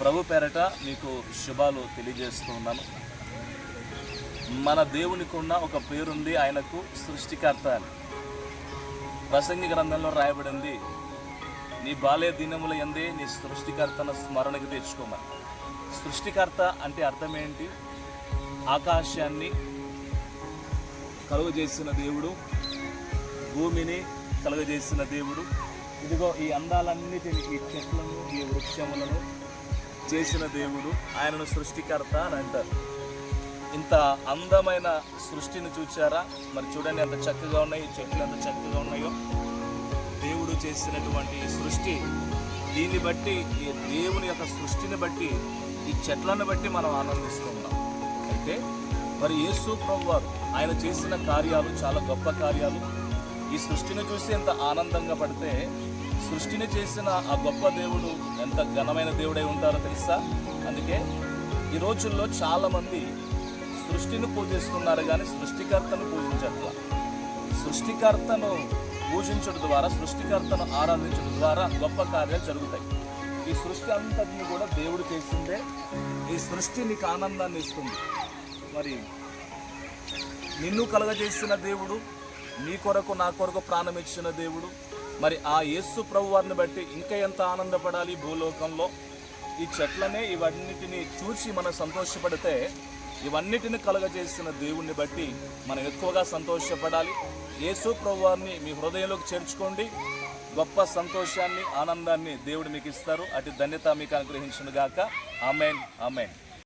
ప్రభు పేరట మీకు శుభాలు తెలియజేస్తూ ఉన్నాను మన దేవునికి ఉన్న ఒక పేరుంది ఆయనకు సృష్టికర్త అని. ప్రసంగి గ్రంథంలో రాయబడింది నీ బాల్య దినముల ఎందే నీ సృష్టికర్తను స్మరణకు తెచ్చుకోమని. సృష్టికర్త అంటే అర్థం ఏంటి ఆకాశాన్ని కలుగజేసిన దేవుడు భూమిని కలుగజేసిన దేవుడు. ఇదిగో ఈ అందాలన్నిటిని ఈ చెట్లను ఈ వృక్షములను చేసిన దేవుడు ఆయనను సృష్టికర్త అని అంటారు. ఇంత అందమైన సృష్టిని చూచారా? మరి చూడండి ఎంత చక్కగా ఉన్నాయి చెట్లు ఎంత చక్కగా ఉన్నాయో. దేవుడు చేసినటువంటి ఈ సృష్టి దీన్ని బట్టి ఈ దేవుని యొక్క సృష్టిని బట్టి ఈ చెట్లను బట్టి మనం ఆనందిస్తున్నాం అయితే మరి యేసు వారు ఆయన చేసిన కార్యాలు చాలా గొప్ప కార్యాలు. ఈ సృష్టిని చూసి ఎంత ఆనందంగా పడితే సృష్టిని చేసిన ఆ గొప్ప దేవుడు ఎంత ఘనమైన దేవుడై ఉంటారో తెలుసా? అందుకే ఈ రోజుల్లో చాలామంది సృష్టిని పూజిస్తున్నారు కానీ సృష్టికర్తను పూజించట్లా. సృష్టికర్తను పూజించడం ద్వారా సృష్టికర్తను ఆరాధించడం ద్వారా గొప్ప కార్యాలు జరుగుతాయి. ఈ సృష్టి అంతటిని కూడా దేవుడు చేసిందే. ఈ సృష్టి నీకు ఆనందాన్ని ఇస్తుంది. మరి నిన్ను కలగజేసిన దేవుడు నీ కొరకు నా కొరకు ప్రాణం ఇచ్చిన దేవుడు మరి ఆ యేసు ప్రభు వారిని బట్టి ఇంకా ఎంత ఆనందపడాలి భూలోకంలో? ఈ చెట్లనే ఇవన్నిటిని చూసి మనం సంతోషపడితే ఇవన్నిటిని కలగజేసిన దేవుణ్ణి బట్టి మనం ఎక్కువగా సంతోషపడాలి. యేసు ప్రభు వారిని మీ హృదయంలోకి చేర్చుకోండి. గొప్ప సంతోషాన్ని ఆనందాన్ని దేవుడు మీకు ఇస్తారు. అటు ధన్యత మీకు అనుగ్రహించిన గాక ఆమెన్ ఆమెన్.